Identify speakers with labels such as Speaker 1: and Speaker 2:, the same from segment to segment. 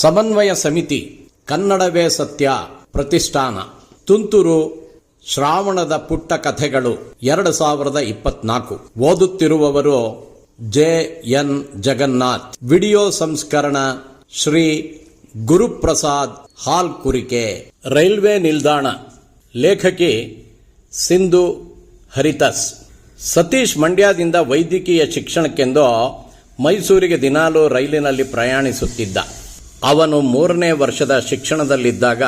Speaker 1: ಸಮನ್ವಯ ಸಮಿತಿ ಕನ್ನಡವೇ ಸತ್ಯ ಪ್ರತಿಷ್ಠಾನ. ತುಂತುರು ಶ್ರಾವಣದ ಪುಟ್ಟ ಕಥೆಗಳು ಎರಡು ಸಾವಿರದ ಇಪ್ಪತ್ನಾಲ್ಕು. ಓದುತ್ತಿರುವವರು ಜೆ ಎನ್ ಜಗನ್ನಾಥ್. ವಿಡಿಯೋ ಸಂಸ್ಕರಣ ಶ್ರೀ ಗುರುಪ್ರಸಾದ್ ಹಾಲ್ ಕುರಿಕೆ ರೈಲ್ವೆ ನಿಲ್ದಾಣ. ಲೇಖಕಿ ಸಿಂಧು ಹರಿತಸ್. ಸತೀಶ್ ಮಂಡ್ಯದಿಂದ ವೈದ್ಯಕೀಯ ಶಿಕ್ಷಣಕ್ಕೆಂದು ಮೈಸೂರಿಗೆ ದಿನಾಲೂ ರೈಲಿನಲ್ಲಿ ಪ್ರಯಾಣಿಸುತ್ತಿದ್ದ. ಅವನು ಮೂರನೇ ವರ್ಷದ ಶಿಕ್ಷಣದಲ್ಲಿದ್ದಾಗ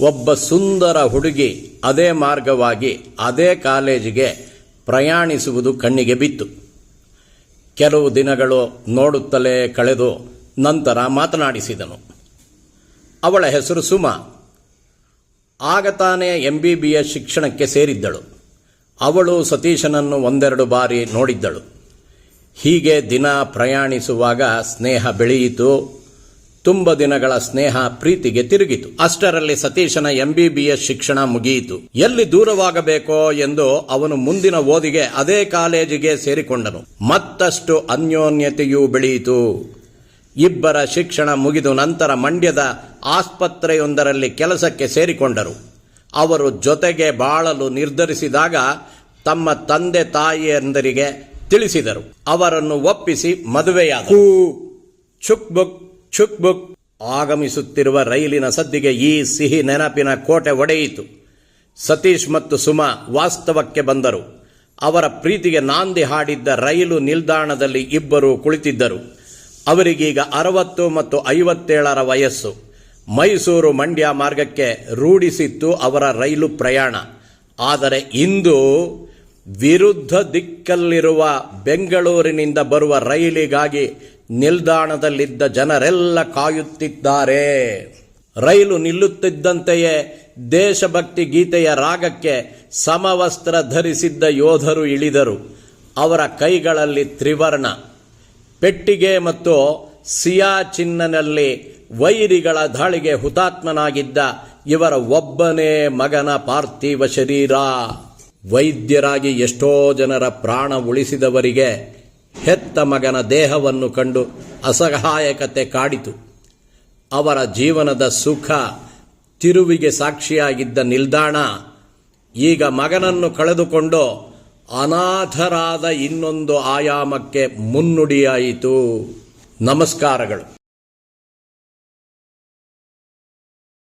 Speaker 1: ಒಬ್ಬ ಸುಂದರ ಹುಡುಗಿ ಅದೇ ಮಾರ್ಗವಾಗಿ ಅದೇ ಕಾಲೇಜಿಗೆ ಪ್ರಯಾಣಿಸುವುದು ಕಣ್ಣಿಗೆ ಬಿತ್ತು. ಕೆಲವು ದಿನಗಳು ನೋಡುತ್ತಲೇ ಕಳೆದು ನಂತರ ಮಾತನಾಡಿಸಿದನು. ಅವಳ ಹೆಸರು ಸುಮಾ. ಆಗ ತಾನೇ ಎಂ ಬಿ ಬಿ ಎಸ್ ಶಿಕ್ಷಣಕ್ಕೆ ಸೇರಿದ್ದಳು. ಅವಳು ಸತೀಶನನ್ನು ಒಂದೆರಡು ಬಾರಿ ನೋಡಿದ್ದಳು. ಹೀಗೆ ದಿನ ಪ್ರಯಾಣಿಸುವಾಗ ಸ್ನೇಹ ಬೆಳೆಯಿತು ತುಂಬ ದಿನಗಳ ಸ್ನೇಹ ಪ್ರೀತಿಗೆ ತಿರುಗಿತು. ಅಷ್ಟರಲ್ಲಿ ಸತೀಶನ ಎಂಬಿಬಿಎಸ್ ಶಿಕ್ಷಣ ಮುಗಿಯಿತು. ಎಲ್ಲಿ ದೂರವಾಗಬೇಕೋ ಎಂದು ಅವನು ಮುಂದಿನ ಓದಿಗೆ ಅದೇ ಕಾಲೇಜಿಗೆ ಸೇರಿಕೊಂಡನು. ಮತ್ತಷ್ಟು ಅನ್ಯೋನ್ಯತೆಯೂ ಬೆಳೆಯಿತು. ಇಬ್ಬರ ಶಿಕ್ಷಣ ಮುಗಿದು ನಂತರ ಮಂಡ್ಯದ ಆಸ್ಪತ್ರೆಯೊಂದರಲ್ಲಿ ಕೆಲಸಕ್ಕೆ ಸೇರಿಕೊಂಡರು. ಅವರು ಜೊತೆಗೆ ಬಾಳಲು ನಿರ್ಧರಿಸಿದಾಗ ತಮ್ಮ ತಂದೆ ತಾಯಿಯಂದರಿಗೆ ತಿಳಿಸಿದರು. ಅವರನ್ನು ಒಪ್ಪಿಸಿ ಮದುವೆಯಾದ ಚುಕ್ ಬುಕ್. ಚುಕ್ ಬುಕ್ ಆಗಮಿಸುತ್ತಿರುವ ರೈಲಿನ ಸದ್ದಿಗೆ ಈ ಸಿಹಿ ನೆನಪಿನ ಕೋಟೆ ಒಡೆಯಿತು. ಸತೀಶ್ ಮತ್ತು ಸುಮಾ ವಾಸ್ತವಕ್ಕೆ ಬಂದರು. ಅವರ ಪ್ರೀತಿಗೆ ನಾಂದಿ ಹಾಡಿದ್ದ ರೈಲು ನಿಲ್ದಾಣದಲ್ಲಿ ಇಬ್ಬರು ಕುಳಿತಿದ್ದರು. ಅವರಿಗೀಗ ಅರವತ್ತು ಮತ್ತು ಐವತ್ತೇಳರ ವಯಸ್ಸು. ಮೈಸೂರು ಮಂಡ್ಯ ಮಾರ್ಗಕ್ಕೆ ರೂಢಿಸಿತ್ತು ಅವರ ರೈಲು ಪ್ರಯಾಣ. ಆದರೆ ಇಂದು ವಿರುದ್ಧ ದಿಕ್ಕಲ್ಲಿರುವ ಬೆಂಗಳೂರಿನಿಂದ ಬರುವ ರೈಲಿಗಾಗಿ ನಿಲ್ದಾಣದಲ್ಲಿದ್ದ ಜನರೆಲ್ಲ ಕಾಯುತ್ತಿದ್ದಾರೆ. ರೈಲು ನಿಲ್ಲುತ್ತಿದ್ದಂತೆಯೇ ದೇಶಭಕ್ತಿ ಗೀತೆಯ ರಾಗಕ್ಕೆ ಸಮವಸ್ತ್ರ ಧರಿಸಿದ್ದ ಯೋಧರು ಇಳಿದರು. ಅವರ ಕೈಗಳಲ್ಲಿ ತ್ರಿವರ್ಣ. ಪೆಟ್ಟಿಗೆ ಮತ್ತು ಸಿಯಾಚಿನ್ನಲ್ಲಿ ವೈರಿಗಳ ದಾಳಿಗೆ ಹುತಾತ್ಮನಾಗಿದ್ದ ಇವರ ಒಬ್ಬನೇ ಮಗನ ಪಾರ್ಥಿವ ಶರೀರ. ವೈದ್ಯರಾಗಿ ಎಷ್ಟೋ ಜನರ ಪ್ರಾಣ ಉಳಿಸಿದವರಿಗೆ ಹೆತ್ತ ಮಗನ ದೇಹವನ್ನು ಕಂಡು ಅಸಹಾಯಕತೆ ಕಾಡಿತು. ಅವರ ಜೀವನದ ಸುಖ ತಿರುವಿಗೆ ಸಾಕ್ಷಿಯಾಗಿದ್ದ ನಿಲ್ದಾಣ ಈಗ ಮಗನನ್ನು ಕಳೆದುಕೊಂಡು ಅನಾಥರಾದ ಇನ್ನೊಂದು ಆಯಾಮಕ್ಕೆ ಮುನ್ನುಡಿಯಾಯಿತು. ನಮಸ್ಕಾರಗಳು.